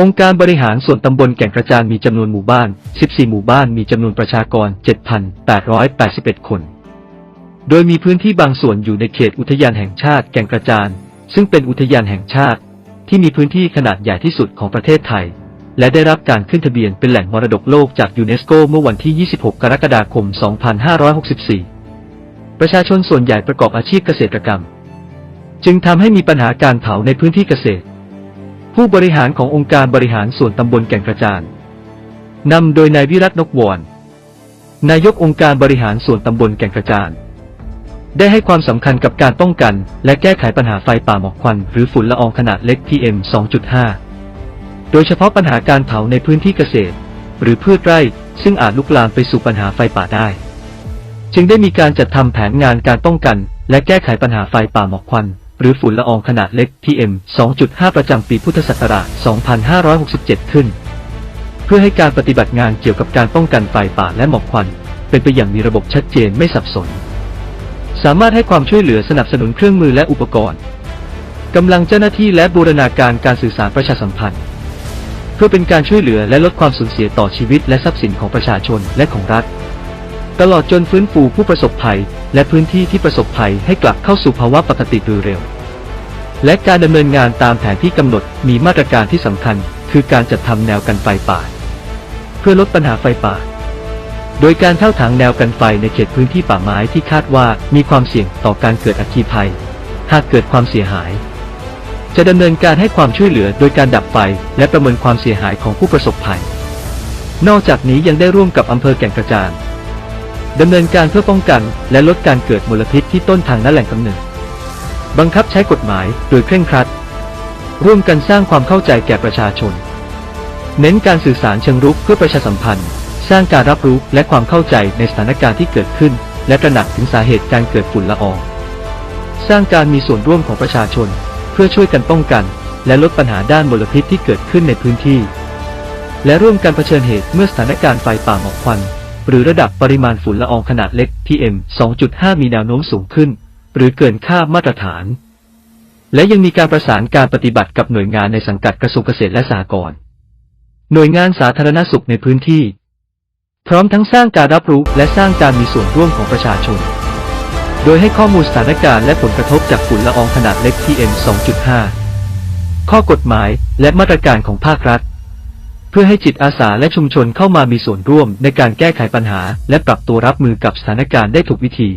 องค์การบริหารส่วนตำบลแก่งกระจานมีจำนวนหมู่บ้าน 14 หมู่บ้านมีจำนวนประชากร 7,881 คน โดยมีพื้นที่บางส่วนอยู่ในเขตอุทยานแห่งชาติแก่งกระจาน ซึ่งเป็นอุทยานแห่งชาติ ที่มีพื้นที่ขนาดใหญ่ที่สุดของประเทศไทย และได้รับการขึ้นทะเบียนเป็นแหล่งมรดกโลกจากยูเนสโกเมื่อวันที่ 26 กรกฎาคม 2564 ประชาชนส่วนใหญ่ประกอบอาชีพเกษตรกรรม จึงทำให้มีปัญหาการเผาในพื้นที่เกษตร ผู้บริหารขององค์การบริหารส่วนตำบลแก่งกระจานนำโดยนายวิรัตนกวอนนายกองค์การบริหารส่วนตำบลแก่งกระจานได้ให้ความสำคัญกับการป้องกัน และแก้ไขปัญหาไฟป่าหมอกควัน หรือฝุ่นละอองขนาดเล็ก PM 2.5 โดยเฉพาะปัญหาการเผาในพื้นที่เกษตร หรือพืชไร่ ซึ่งอาจลุกลามไปสู่ปัญหาไฟป่าได้ จึงได้มีการจัดทำแผนงานการป้องกัน และแก้ไขปัญหาไฟป่าหมอกควัน หรือฝุ่นละอองขนาดเล็ก PM 2.5 ประจำปีพุทธศักราช 2567 ขึ้น เพื่อให้การปฏิบัติงานเกี่ยวกับการป้องกันไฟป่าและหมอกควัน เป็นไปอย่างมีระบบชัดเจนไม่สับสน สามารถให้ความช่วยเหลือสนับสนุนเครื่องมือและอุปกรณ์กำลังเจ้าหน้าที่และบูรณาการการสื่อสารประชาสัมพันธ์ เพื่อเป็นการช่วยเหลือและลดความสูญเสียต่อชีวิตและทรัพย์สินของประชาชนและของรัฐ ตลอดจนฟื้นฟูผู้ประสบภัย และพื้นที่ที่ประสบภัยให้กลับเข้าสู่ภาวะปกติโดยเร็ว และการดำเนินงานตามแผนที่กำหนดมีมาตรการที่สำคัญ คือการจัดทำแนวกันไฟป่า เพื่อลดปัญหาไฟป่า โดยการเท่าถังแนวกันไฟในเขตพื้นที่ป่าไม้ที่คาดว่ามีความเสี่ยงต่อการเกิดอัคคีภัย หากเกิดความเสียหาย จะดำเนินการให้ความช่วยเหลือโดยการดับไฟ และประเมินความเสียหายของผู้ประสบภัย นอกจากนี้ยังได้ร่วมกับอำเภอแก่งกระจาน ดำเนินการเพื่อป้องกัน และลดการเกิดมลพิษที่ต้นทางและแหล่งกำเนิด บังคับใช้กฎหมายโดยเคร่งครัด ร่วมกันสร้างความเข้าใจแก่ประชาชน เน้นการสื่อสารเชิงรุกเพื่อประชาสัมพันธ์ สร้างการรับรู้และความเข้าใจในสถานการณ์ที่เกิดขึ้น และตระหนักถึงสาเหตุการเกิดฝุ่นละออง สร้างการมีส่วนร่วมของประชาชน เพื่อช่วยกันป้องกัน และลดปัญหาด้านมลพิษที่เกิดขึ้นในพื้นที่ และร่วมกันเผชิญเหตุเมื่อสถานการณ์ไฟป่าหมอกควัน หรือระดับปริมาณฝุ่นละอองขนาดเล็ก PM 2.5 มีแนวโน้มสูงขึ้น หรือเกินค่ามาตรฐาน และยังมีการประสานการปฏิบัติกับหน่วยงานในสังกัดกระทรวงเกษตรและสหกรณ์หน่วยงานสาธารณสุขในพื้นที่ พร้อมทั้งสร้างการรับรู้และสร้างการมีส่วนร่วมของประชาชน โดยให้ข้อมูลสถานการณ์และผลกระทบจากฝุ่นละอองขนาดเล็ก PM 2.5 ข้อกฎหมายและมาตรการของภาครัฐ พื่อให้จิตอาสาและชุมชนเข้ามามีส่วนร่วมในการแก้ไขปัญหา และปรับตัวรับมือกับสถานการณ์ได้ถูกวิธี